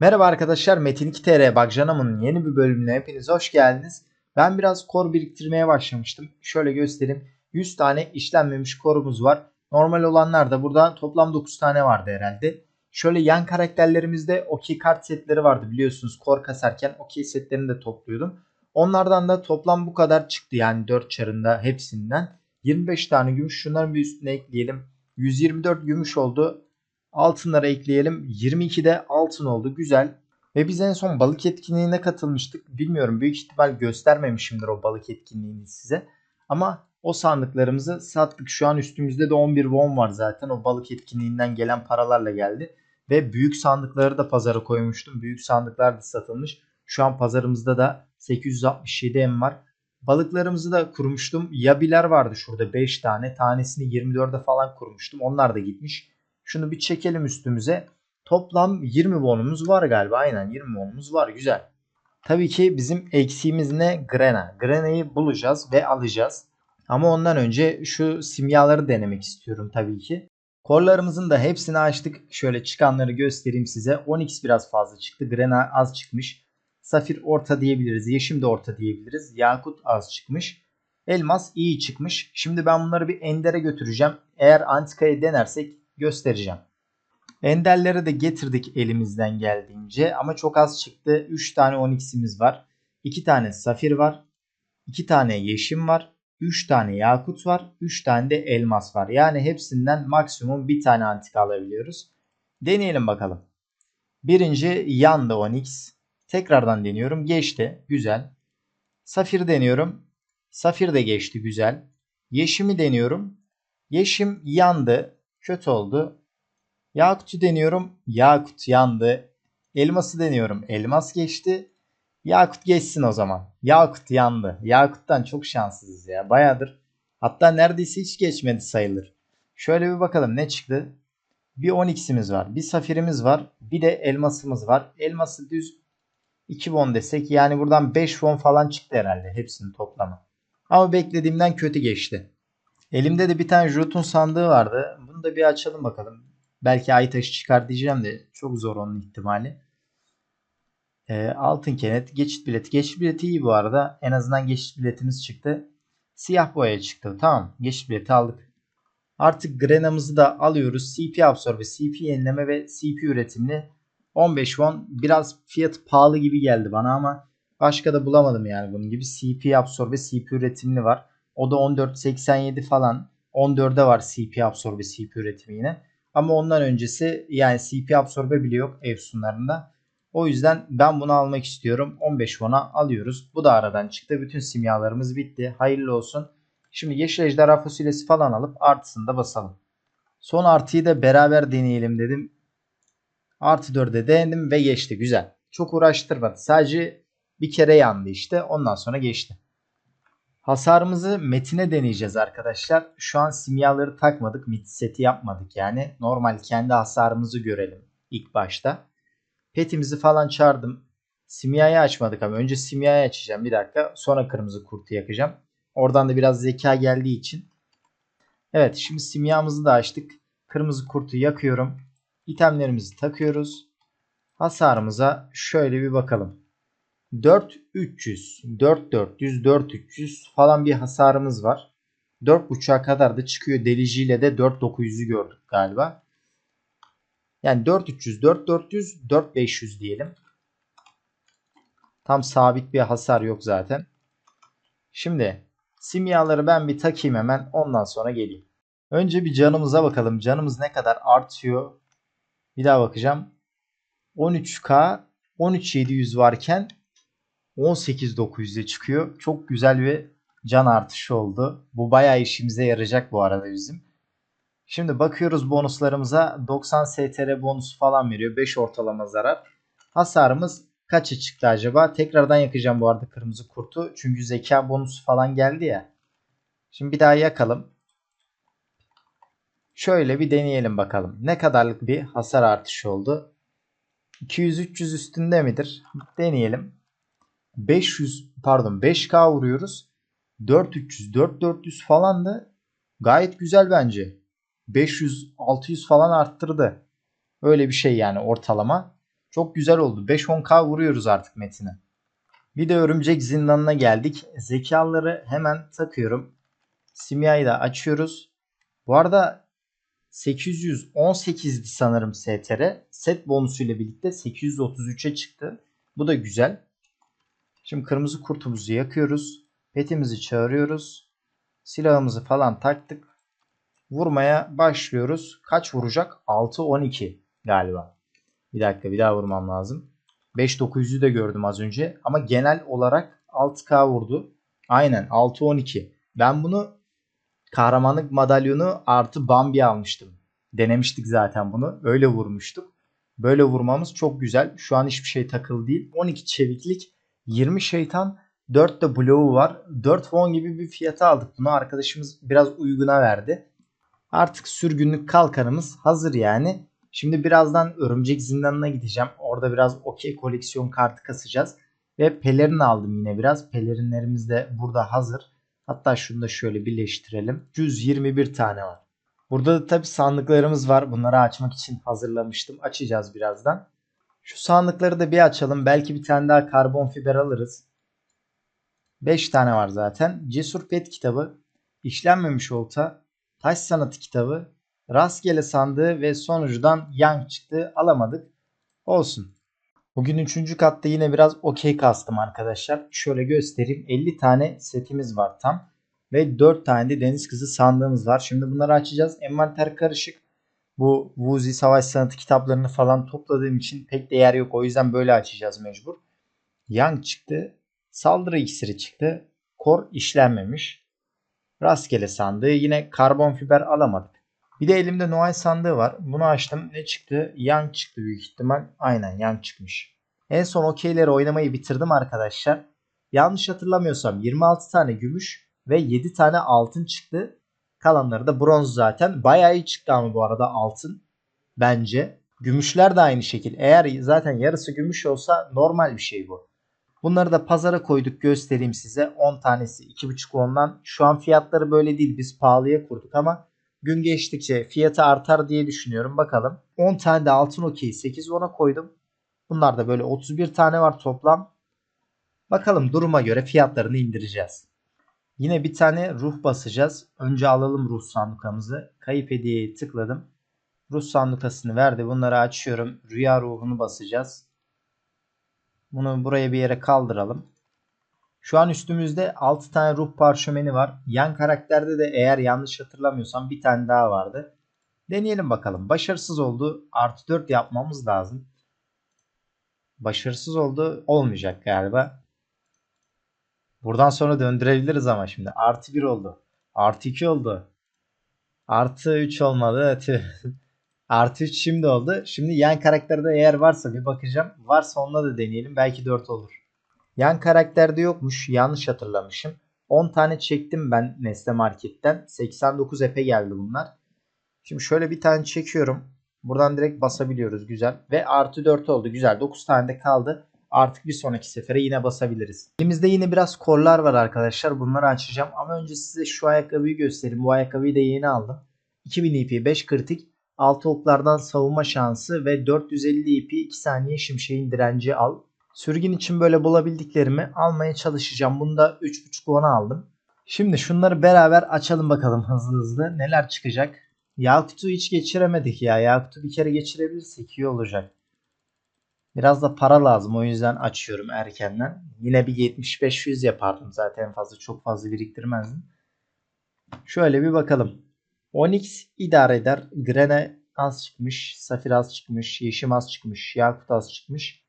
Merhaba arkadaşlar Metin 2TR Bagjanam'ın yeni bir bölümüne hepiniz hoş geldiniz. Ben biraz kor biriktirmeye başlamıştım. Şöyle göstereyim. 100 tane işlenmemiş korumuz var. Normal olanlar da burada toplam 9 tane vardı herhalde. Şöyle yan karakterlerimizde okey kart setleri vardı biliyorsunuz. Kor kasarken okey setlerini de topluyordum. Onlardan da toplam bu kadar çıktı yani 4 çarında hepsinden. 25 tane gümüş şunların bir üstüne ekleyelim. 124 gümüş oldu. Altınlara ekleyelim. 22 de altın oldu. Güzel. Ve biz en son balık etkinliğine katılmıştık. Bilmiyorum büyük ihtimal göstermemişimdir o balık etkinliğini size. Ama o sandıklarımızı sattık. Şu an üstümüzde de 11 won var zaten. O balık etkinliğinden gelen paralarla geldi. Ve büyük sandıkları da pazara koymuştum. Büyük sandıklar da satılmış. Şu an pazarımızda da 867 M var. Balıklarımızı da kurmuştum. Yabiler vardı şurada 5 tane. Tanesini 24'e falan kurmuştum. Onlar da gitmiş. Şunu bir çekelim üstümüze. Toplam 20 wonumuz var galiba. Aynen 20 wonumuz var. Güzel. Tabii ki bizim eksiğimiz ne? Grena. Grena'yı bulacağız ve alacağız. Ama ondan önce şu simyaları denemek istiyorum tabii ki. Korlarımızın da hepsini açtık. Şöyle çıkanları göstereyim size. 10x biraz fazla çıktı. Grena az çıkmış. Safir orta diyebiliriz. Yeşim de orta diyebiliriz. Yakut az çıkmış. Elmas iyi çıkmış. Şimdi ben bunları bir Ender'e götüreceğim. Eğer Antika'ya denersek göstereceğim. Enderleri de getirdik elimizden geldiğince ama çok az çıktı. 3 tane 12'simiz var. 2 tane safir var. 2 tane yeşim var. 3 tane yakut var. 3 tane de elmas var. Yani hepsinden maksimum bir tane antika alabiliyoruz. Deneyelim bakalım. Birinci yandı onyx. Tekrardan deniyorum. Geçti. Güzel. Safir deniyorum. Safir de geçti. Güzel. Yeşimi deniyorum. Yeşim yandı. Kötü oldu. Yakut'u deniyorum. Yakut yandı. Elması deniyorum. Elmas geçti. Yakut geçsin o zaman. Yakut yandı. Yakut'tan çok şanssızız ya. Bayadır. Hatta neredeyse hiç geçmedi sayılır. Şöyle bir bakalım ne çıktı. Bir 12'simiz var. Bir safirimiz var. Bir de elmasımız var. Elması düz 2 won desek. Yani buradan 5 won falan çıktı herhalde. Hepsinin toplamı. Ama beklediğimden kötü geçti. Elimde de bir tane Jotun sandığı vardı. Bunu da bir açalım bakalım. Belki ay taşı çıkar diyeceğim de çok zor onun ihtimali. E, altın kenet, geçit bileti. Geçit bileti iyi bu arada. En azından geçit biletimiz çıktı. Siyah boya çıktı. Tamam. Geçit bileti aldık. Artık Grena'mızı da alıyoruz. CP absorbe, CP yenileme ve CP üretimini 15 won. Biraz fiyat pahalı gibi geldi bana ama başka da bulamadım yani bunun gibi. CP absorbe, CP üretimli var. O da 14.87 falan. 14'e var CP absorbe, CP üretimi yine. Ama ondan öncesi yani CP absorbe bile yok Efsunlarında. O yüzden ben bunu almak istiyorum. 15 won'a alıyoruz. Bu da aradan çıktı. Bütün simyalarımız bitti. Hayırlı olsun. Şimdi yeşil ejderha fasulyesi falan alıp artısını da basalım. Son artıyı da beraber deneyelim dedim. Artı 4'e denedim ve geçti. Güzel. Çok uğraştırmadı. Sadece bir kere yandı işte. Ondan sonra geçti. Hasarımızı metine deneyeceğiz arkadaşlar. Şu an simyaları takmadık. Mit seti yapmadık yani. Normal kendi hasarımızı görelim ilk başta. Petimizi falan çağırdım. Simyayı açmadık ama önce simyayı açacağım bir dakika. Sonra kırmızı kurtu yakacağım. Oradan da biraz zeka geldiği için. Evet şimdi simyamızı da açtık. Kırmızı kurtu yakıyorum. İtemlerimizi takıyoruz. Hasarımıza şöyle bir bakalım. 4300, 4400, 4300 falan bir hasarımız var. 4.5'a kadar da çıkıyor. Deliciyle de 4900'ü gördük galiba. Yani 4300, 4400, 4500 diyelim. Tam sabit bir hasar yok zaten. Şimdi simyaları ben bir takayım hemen ondan sonra geleyim. Önce bir canımıza bakalım. Canımız ne kadar artıyor? Bir daha bakacağım. 13k 13700 varken 18900'e çıkıyor. Çok güzel bir can artışı oldu. Bu bayağı işimize yarayacak bu arada bizim. Şimdi bakıyoruz bonuslarımıza. 90 STR bonus falan veriyor. 5 ortalama zarar. Hasarımız kaça çıktı acaba? Tekrardan yakacağım bu arada kırmızı kurtu. Çünkü zeka bonusu falan geldi ya. Şimdi bir daha yakalım. Şöyle bir deneyelim bakalım. Ne kadarlık bir hasar artışı oldu? 200-300 üstünde midir? Deneyelim. 500 pardon 5K vuruyoruz. 4300 4400 falan da gayet güzel bence. 500 600 falan arttırdı. Öyle bir şey yani ortalama. Çok güzel oldu. 5-10k vuruyoruz artık Metin'e. Bir de örümcek zindanına geldik. Zekaları hemen takıyorum. Simyayı da açıyoruz. Bu arada 818'di sanırım STR. Set bonusuyla birlikte 833'e çıktı. Bu da güzel. Şimdi kırmızı kurtumuzu yakıyoruz. Petimizi çağırıyoruz. Silahımızı falan taktık. Vurmaya başlıyoruz. Kaç vuracak? 6-12 galiba. Bir dakika bir daha vurmam lazım. 5900'ü de gördüm az önce. Ama genel olarak 6K vurdu. Aynen 6-12. Ben bunu kahramanlık madalyonu artı Bambi almıştım. Denemiştik zaten bunu. Öyle vurmuştuk. Böyle vurmamız çok güzel. Şu an hiçbir şey takılı değil. 12 çeviklik, 20 şeytan, 4 de bloğu var. 4 won gibi bir fiyata aldık. Bunu arkadaşımız biraz uyguna verdi. Artık sürgünlük kalkanımız hazır yani. Şimdi birazdan örümcek zindanına gideceğim. Orada biraz okey koleksiyon kartı kasacağız. Ve pelerin aldım yine biraz. Pelerinlerimiz de burada hazır. Hatta şunu da şöyle birleştirelim. 121 tane var. Burada da tabi sandıklarımız var. Bunları açmak için hazırlamıştım. Açacağız birazdan. Şu sandıkları da bir açalım. Belki bir tane daha karbon fiber alırız. 5 tane var zaten. Cesur Pet kitabı. işlenmemiş olta. Taş sanatı kitabı. Rastgele sandığı ve sonucudan yang çıktı. Alamadık. Olsun. Bugün 3. katta yine biraz okey kastım arkadaşlar. Şöyle göstereyim. 50 tane setimiz var tam. Ve 4 tane de deniz kızı sandığımız var. Şimdi bunları açacağız. Envanter karışık. Bu Vuzi Savaş Sanatı kitaplarını falan topladığım için pek değer yok. O yüzden böyle açacağız mecbur. Yang çıktı. Saldırı iksiri çıktı. Kor işlenmemiş. Rastgele sandığı. Yine karbon fiber alamadık. Bir de elimde Noel sandığı var. Bunu açtım. Ne çıktı? Yang çıktı büyük ihtimal. Aynen Yang çıkmış. En son okeyleri oynamayı bitirdim arkadaşlar. Yanlış hatırlamıyorsam 26 tane gümüş ve 7 tane altın çıktı. Kalanları da bronz zaten. Bayağı iyi çıktı ama bu arada altın. Bence. Gümüşler de aynı şekil. Eğer zaten yarısı gümüş olsa normal bir şey bu. Bunları da pazara koyduk göstereyim size. 10 tanesi 2.5 ondan. Şu an fiyatları böyle değil. Biz pahalıya kurduk ama gün geçtikçe fiyatı artar diye düşünüyorum. Bakalım. 10 tane de altın okey 8 ona koydum. Bunlar da böyle 31 tane var toplam. Bakalım duruma göre fiyatlarını indireceğiz. Yine bir tane ruh basacağız. Önce alalım ruh sandukamızı. Kayıp hediyeyi tıkladım. Ruh sandukasını verdi. Bunları açıyorum. Rüya ruhunu basacağız. Bunu buraya bir yere kaldıralım. Şu an üstümüzde 6 tane ruh parşömeni var. Yan karakterde de eğer yanlış hatırlamıyorsam bir tane daha vardı. Deneyelim bakalım. Başarısız oldu. Artı 4 yapmamız lazım. Başarısız oldu. Olmayacak galiba. Buradan sonra döndürebiliriz ama şimdi. Artı 1 oldu. Artı 2 oldu. Artı 3 olmadı. Artı 3 şimdi oldu. Şimdi yan karakterde eğer varsa bir bakacağım. Varsa onunla da deneyelim. Belki 4 olur. Yan karakterde yokmuş. Yanlış hatırlamışım. 10 tane çektim ben Nestle Market'ten. 89 epe geldi bunlar. Şimdi şöyle bir tane çekiyorum. Buradan direkt basabiliyoruz. Güzel. Ve artı 4 oldu. Güzel. 9 tane de kaldı. Artık bir sonraki sefere yine basabiliriz. Elimizde yine biraz korlar var arkadaşlar. Bunları açacağım. Ama önce size şu ayakkabıyı göstereyim. Bu ayakkabıyı da yeni aldım. 2000 IP 5 kritik. 6 oklardan savunma şansı ve 450 IP 2 saniye şimşeğin direnci al. Sürgün için böyle bulabildiklerimi almaya çalışacağım. Bunu da 3.5 ona aldım. Şimdi şunları beraber açalım bakalım hızlı hızlı. Neler çıkacak? Yakut'u hiç geçiremedik ya. Yakut'u bir kere geçirebilirsek iyi olacak. Biraz da para lazım o yüzden açıyorum erkenden. Yine bir 75-100 yapardım zaten en fazla çok fazla biriktirmezdim. Şöyle bir bakalım. Onyx idare eder. Grene az çıkmış. Safir az çıkmış. Yeşim az çıkmış. Yakut az çıkmış.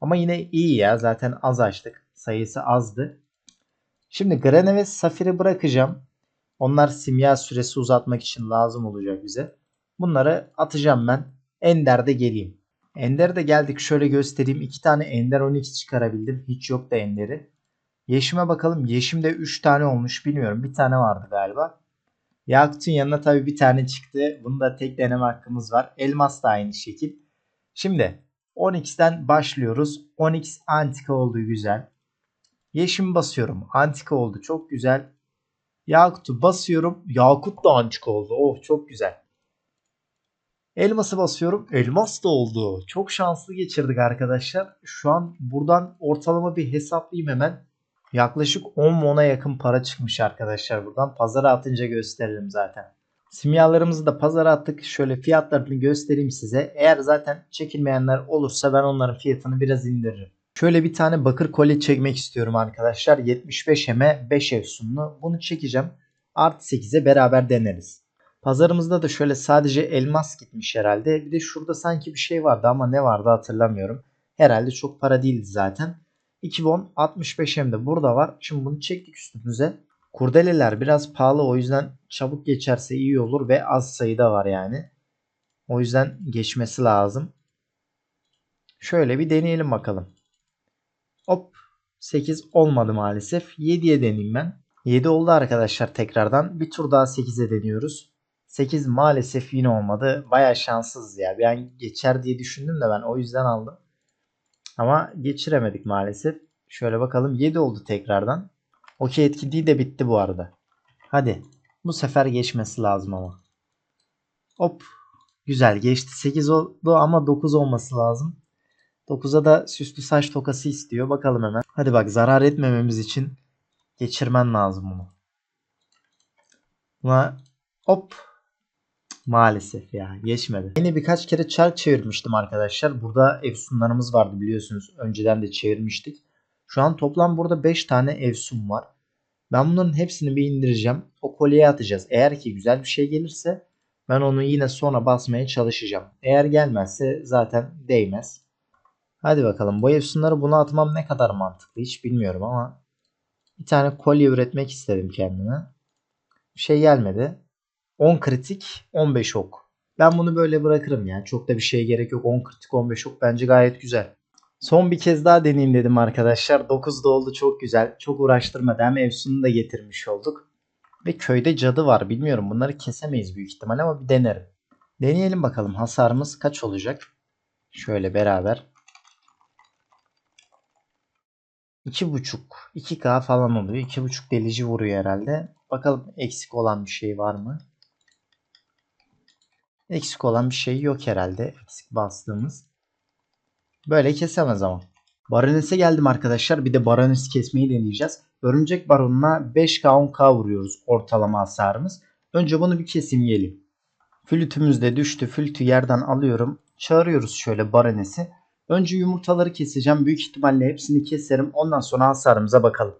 Ama yine iyi ya. Zaten az açtık. Sayısı azdı. Şimdi Grene ve Safir'i bırakacağım. Onlar simya süresi uzatmak için lazım olacak bize. Bunları atacağım ben. Ender'de geleyim. Ender'de geldik. Şöyle göstereyim. İki tane Ender 12 çıkarabildim. Hiç yok da Ender'i. Yeşim'e bakalım. Yeşim'de 3 tane olmuş. Bilmiyorum. Bir tane vardı galiba. Yakut'un yanına tabii bir tane çıktı. Bunu da tek deneme hakkımız var. Elmas da aynı şekil. Şimdi 10x'ten başlıyoruz. 10x antika oldu güzel. Yeşim basıyorum. Antika oldu çok güzel. Yakut'u basıyorum. Yakut da antika oldu. Oh çok güzel. Elması basıyorum. Elmas da oldu. Çok şanslı geçirdik arkadaşlar. Şu an buradan ortalama bir hesaplayayım hemen. Yaklaşık 10 mona yakın para çıkmış arkadaşlar buradan. Pazara atınca gösteririm zaten. Simyalarımızı da pazara attık. Şöyle fiyatlarını göstereyim size. Eğer zaten çekilmeyenler olursa ben onların fiyatını biraz indiririm. Şöyle bir tane bakır kolye çekmek istiyorum arkadaşlar. 75 eme 5 efsunlu. Bunu çekeceğim. Artı 8'e beraber deneriz. Pazarımızda da şöyle sadece elmas gitmiş herhalde. Bir de şurada sanki bir şey vardı ama ne vardı hatırlamıyorum. Herhalde çok para değildi zaten. 2 won 65 hem de burada var. Şimdi bunu çektik üstümüze. Kurdeleler biraz pahalı o yüzden çabuk geçerse iyi olur ve az sayıda var yani. O yüzden geçmesi lazım. Şöyle bir deneyelim bakalım. Hop 8 olmadı maalesef. 7'ye deneyeyim ben. 7 oldu arkadaşlar tekrardan. Bir tur daha 8'e deniyoruz. 8 maalesef yine olmadı. Baya şanssız ya. Ben geçer diye düşündüm de ben o yüzden aldım. Ama geçiremedik maalesef. Şöyle bakalım 7 oldu tekrardan. Okey etkinliği de bitti bu arada. Hadi. Bu sefer geçmesi lazım ama. Hop. Güzel geçti. 8 oldu ama 9 olması lazım. 9'a da süslü saç tokası istiyor. Bakalım hemen. Hadi bak zarar etmememiz için geçirmen lazım bunu. Buna hop Maalesef ya geçmedi. Yine birkaç kere çark çevirmiştim arkadaşlar. Burada efsunlarımız vardı biliyorsunuz. Önceden de çevirmiştik. Şu an toplam burada 5 tane efsun var. Ben bunların hepsini bir indireceğim. O kolyeye atacağız. Eğer ki güzel bir şey gelirse ben onu yine sonra basmaya çalışacağım. Eğer gelmezse zaten değmez. Hadi bakalım bu efsunları buna atmam ne kadar mantıklı hiç bilmiyorum ama bir tane kolye üretmek istedim kendime. Bir şey gelmedi. 10 kritik 15 ok. Ben bunu böyle bırakırım yani. Çok da bir şeye gerek yok. 10 kritik 15 ok bence gayet güzel. Son bir kez daha deneyeyim dedim arkadaşlar. 9 da oldu çok güzel. Çok uğraştırmadı. Hem Efsun'u da getirmiş olduk. Ve köyde cadı var. Bilmiyorum bunları kesemeyiz büyük ihtimal ama bir denerim. Deneyelim bakalım hasarımız kaç olacak. Şöyle beraber. 2.5 2K falan oluyor. 2.5 delici vuruyor herhalde. Bakalım eksik olan bir şey var mı? Eksik olan bir şey yok herhalde. Eksik bastığımız. Böyle kesemez ama. Baronese geldim arkadaşlar. Bir de barones kesmeyi deneyeceğiz. Örümcek baronuna 5K 10K vuruyoruz ortalama hasarımız. Önce bunu bir keseyim geleyim. Flütümüz de düştü. Flütü yerden alıyorum. Çağırıyoruz şöyle baronesi. Önce yumurtaları keseceğim. Büyük ihtimalle hepsini keserim. Ondan sonra hasarımıza bakalım.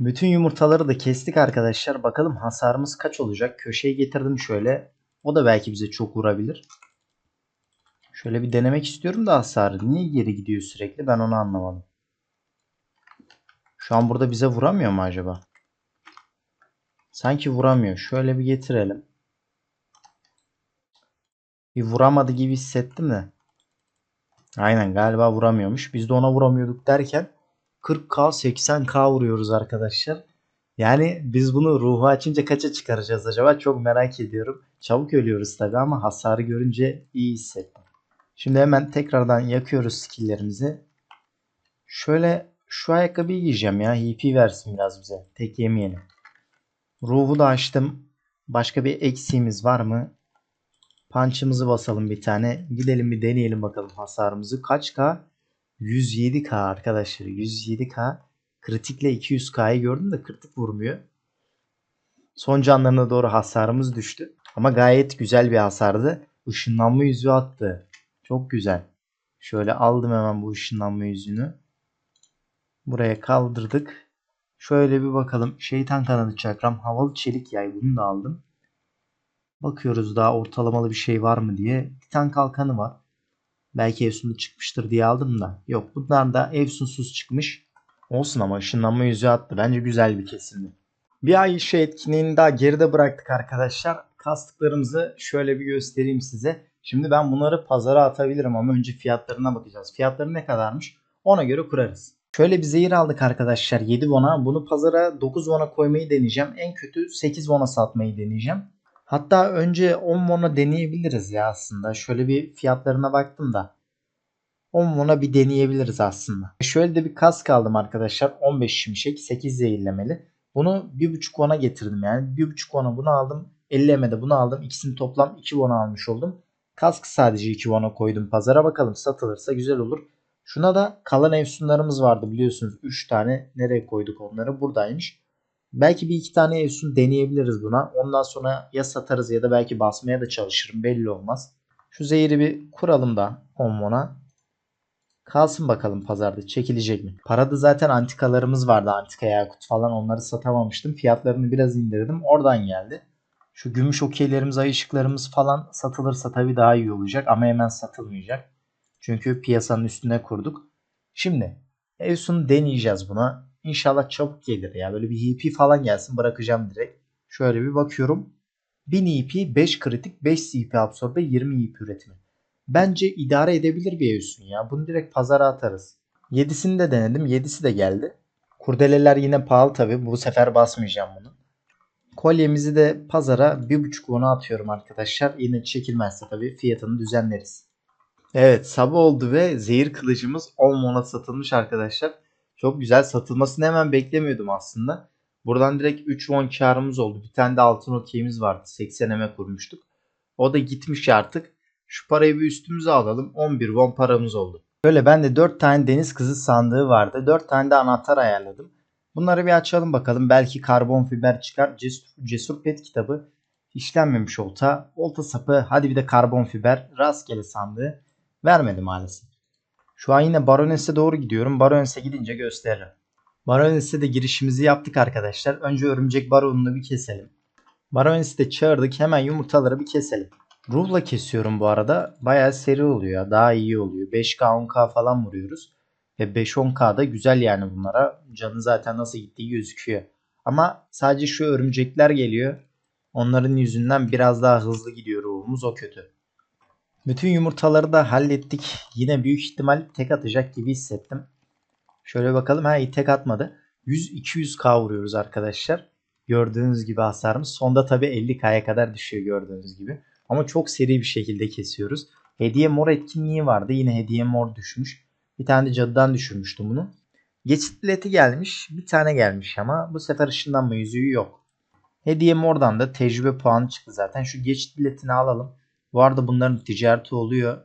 Bütün yumurtaları da kestik arkadaşlar. Bakalım hasarımız kaç olacak. Köşeye getirdim şöyle. O da belki bize çok vurabilir. Şöyle bir denemek istiyorum da hasarı. Niye geri gidiyor sürekli ben onu anlamadım. Şu an burada bize vuramıyor mu acaba? Sanki vuramıyor. Şöyle bir getirelim. Bir vuramadı gibi hissettim de. Aynen galiba vuramıyormuş. Biz de ona vuramıyorduk derken 40k 80k vuruyoruz arkadaşlar. Yani biz bunu ruhu açınca kaça çıkaracağız acaba? Çok merak ediyorum. Çabuk ölüyoruz tabi ama hasarı görünce iyi hissettim. Şimdi hemen tekrardan yakıyoruz skilllerimizi. Şöyle şu ayakkabıyı giyeceğim ya. HP versin biraz bize. Tek yemeyelim. Ruhu da açtım. Başka bir eksiğimiz var mı? Punch'ımızı basalım bir tane. Gidelim bir deneyelim bakalım hasarımızı. Kaç K? 107K arkadaşlar. 107K. Kritikle 200K'yı gördüm de kritik vurmuyor. Son canlarına doğru hasarımız düştü. Ama gayet güzel bir hasardı. Işınlanma yüzüğü attı. Çok güzel. Şöyle aldım hemen bu ışınlanma yüzüğünü. Buraya kaldırdık. Şöyle bir bakalım. Şeytan kanadı çakram. Havalı çelik yay. Bunu da aldım. Bakıyoruz daha ortalamalı bir şey var mı diye. Titan kalkanı var. Belki Efsun'u çıkmıştır diye aldım da. Yok bunlar da Efsunsuz çıkmış. Olsun ama ışınlanma yüzüğü attı. Bence güzel bir kesimdi. Bir ay işe etkinliğini daha geride bıraktık arkadaşlar. Kastıklarımızı şöyle bir göstereyim size. Şimdi ben bunları pazara atabilirim ama önce fiyatlarına bakacağız. Fiyatları ne kadarmış? Ona göre kurarız. Şöyle bir zehir aldık arkadaşlar 7 won'a. Bunu pazara 9 won'a koymayı deneyeceğim. En kötü 8 won'a satmayı deneyeceğim. Hatta önce 10 won'a deneyebiliriz ya aslında. Şöyle bir fiyatlarına baktım da. 10 won'a bir deneyebiliriz aslında. Şöyle de bir kask aldım arkadaşlar. 15 şimşek 8 zehirlemeli. Bunu 1.5 won'a getirdim yani. 1.5 won'a bunu aldım. 50 de bunu aldım. İkisini toplam 2 won almış oldum. Kask sadece 2 won'a koydum pazara bakalım satılırsa güzel olur. Şuna da kalan efsunlarımız vardı biliyorsunuz 3 tane nereye koyduk onları buradaymış. Belki bir iki tane efsun deneyebiliriz buna. Ondan sonra ya satarız ya da belki basmaya da çalışırım belli olmaz. Şu zehri bir kuralım da 10 won'a. Kalsın bakalım pazarda çekilecek mi? Parada zaten antikalarımız vardı. Antika yakut falan onları satamamıştım. Fiyatlarını biraz indirdim. Oradan geldi. Şu gümüş okeylerimiz, ay ışıklarımız falan satılırsa tabii daha iyi olacak. Ama hemen satılmayacak. Çünkü piyasanın üstüne kurduk. Şimdi Evsun'u deneyeceğiz buna. İnşallah çabuk gelir ya. Böyle bir EP falan gelsin bırakacağım direkt. Şöyle bir bakıyorum. 1000 EP, 5 kritik, 5 CP absorbe, 20 EP üretimi. Bence idare edebilir bir Evsun ya. Bunu direkt pazara atarız. 7'sini de denedim. 7'si de geldi. Kurdeleler yine pahalı tabi. Bu sefer basmayacağım bunu. Kolyemizi de pazara 1.5 won'a atıyorum arkadaşlar. Yine çekilmezse tabi fiyatını düzenleriz. Evet sabah oldu ve zehir kılıcımız 10 won'a satılmış arkadaşlar. Çok güzel satılmasını hemen beklemiyordum aslında. Buradan direkt 3 won karımız oldu. Bir tane de altın okeyimiz vardı. 80 eme kurmuştuk. O da gitmiş artık. Şu parayı bir üstümüze alalım. 11 won paramız oldu. Böyle ben de 4 tane deniz kızı sandığı vardı. 4 tane de anahtar ayarladım. Bunları bir açalım bakalım. Belki karbon fiber çıkar. Cesur, cesur pet kitabı. işlenmemiş olta. Olta sapı. Hadi bir de karbon fiber. Rastgele sandığı. Vermedi maalesef. Şu an yine Barones'e doğru gidiyorum. Barones'e gidince gösteririm. Barones'e de girişimizi yaptık arkadaşlar. Önce örümcek baronunu bir keselim. Barones'i de çağırdık. Hemen yumurtaları bir keselim. Ruhla kesiyorum bu arada. Bayağı seri oluyor. Daha iyi oluyor. 5K 10K falan vuruyoruz. Ve 5-10K da güzel yani bunlara. Canı zaten nasıl gittiği gözüküyor. Ama sadece şu örümcekler geliyor. Onların yüzünden biraz daha hızlı gidiyor ruhumuz. O kötü. Bütün yumurtaları da hallettik. Yine büyük ihtimal tek atacak gibi hissettim. Şöyle bakalım. Ha tek atmadı. 100-200k vuruyoruz arkadaşlar. Gördüğünüz gibi hasarımız. Sonda tabi 50k'ya kadar düşüyor gördüğünüz gibi. Ama çok seri bir şekilde kesiyoruz. Hediye mor etkinliği vardı. Yine hediye mor düşmüş. Bir tane de cadıdan düşürmüştüm bunu. Geçit bileti gelmiş. Bir tane gelmiş ama bu sefer ışınlanma yüzüğü yok. Hediye mordan da tecrübe puanı çıktı zaten. Şu geçit biletini alalım. Bu arada bunların ticareti oluyor.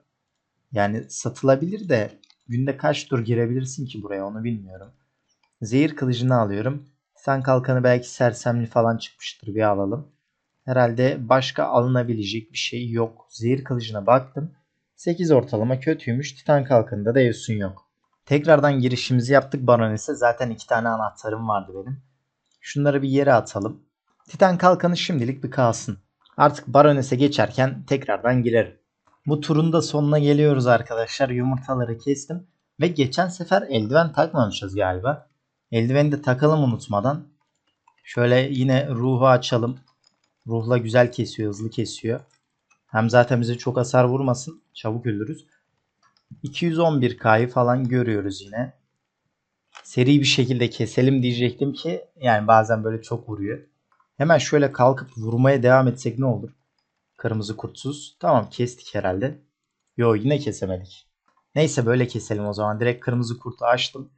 Yani satılabilir de günde kaç tur girebilirsin ki buraya onu bilmiyorum. Zehir kılıcını alıyorum. Sen kalkanı belki sersemli falan çıkmıştır bir alalım. Herhalde başka alınabilecek bir şey yok. Zehir kılıcına baktım. 8 ortalama kötüymüş. Titan kalkanında da Evsun yok. Tekrardan girişimizi yaptık Barones'e. Zaten iki tane anahtarım vardı benim. Şunları bir yere atalım. Titan kalkanı şimdilik bir kalsın. Artık Barones'e geçerken tekrardan girerim. Bu turun da sonuna geliyoruz arkadaşlar. Yumurtaları kestim. Ve geçen sefer eldiven takmamışız galiba. Eldiveni de takalım unutmadan. Şöyle yine ruhu açalım. Ruhla güzel kesiyor, hızlı kesiyor. Hem zaten bize çok hasar vurmasın. Çabuk ölürüz. 211K'yı falan görüyoruz yine. Seri bir şekilde keselim diyecektim ki yani bazen böyle çok vuruyor. Hemen şöyle kalkıp vurmaya devam etsek ne olur? Kırmızı kurtsuz. Tamam kestik herhalde. Yo yine kesemedik. Neyse böyle keselim o zaman. Direkt kırmızı kurtu açtım.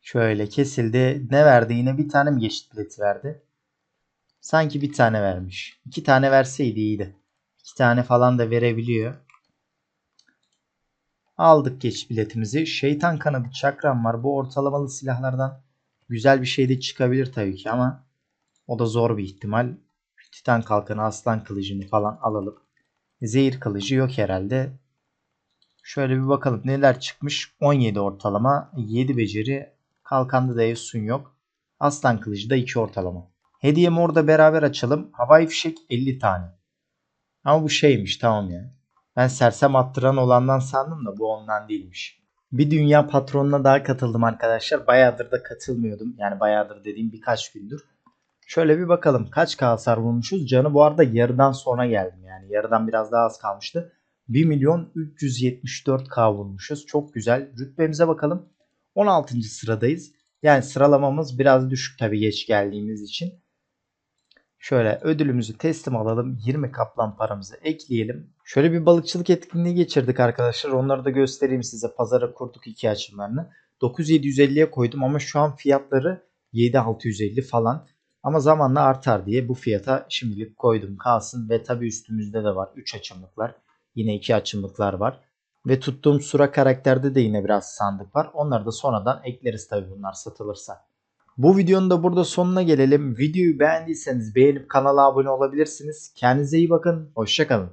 Şöyle kesildi. Ne verdi yine? Bir tane mi geçit bileti verdi? Sanki bir tane vermiş. İki tane verseydi iyiydi. İki tane falan da verebiliyor. Aldık geç biletimizi. Şeytan kanadı çakram var. Bu ortalamalı silahlardan güzel bir şey de çıkabilir tabii ki ama o da zor bir ihtimal. Titan kalkanı, aslan kılıcını falan alalım. Zehir kılıcı yok herhalde. Şöyle bir bakalım neler çıkmış. 17 ortalama, 7 beceri, kalkanda da Efsun yok. Aslan kılıcı da 2 ortalama. Hediye morda beraber açalım. Havai fişek 50 tane. Ama bu şeymiş tamam ya. Ben sersem attıran olandan sandım da bu ondan değilmiş. Bir dünya patronuna daha katıldım arkadaşlar. Bayağıdır da katılmıyordum. Yani bayağıdır dediğim birkaç gündür. Şöyle bir bakalım kaç K hasar vurmuşuz. Canı bu arada yarıdan sonra geldim. Yani yarıdan biraz daha az kalmıştı. 1 milyon 374K vurmuşuz. Çok güzel. Rütbemize bakalım. 16. sıradayız. Yani sıralamamız biraz düşük tabii geç geldiğimiz için. Şöyle ödülümüzü teslim alalım. 20 kaplan paramızı ekleyelim. Şöyle bir balıkçılık etkinliği geçirdik arkadaşlar. Onları da göstereyim size. Pazara kurduk iki açımlarını. 9750'ye koydum ama şu an fiyatları 7650 falan. Ama zamanla artar diye bu fiyata şimdilik koydum kalsın. Ve tabi üstümüzde de var 3 açımlıklar. Yine 2 açımlıklar var. Ve tuttuğum sura karakterde de yine biraz sandık var. Onları da sonradan ekleriz tabi bunlar satılırsa. Bu videonun da burada sonuna gelelim. Videoyu beğendiyseniz beğenip kanala abone olabilirsiniz. Kendinize iyi bakın. Hoşçakalın.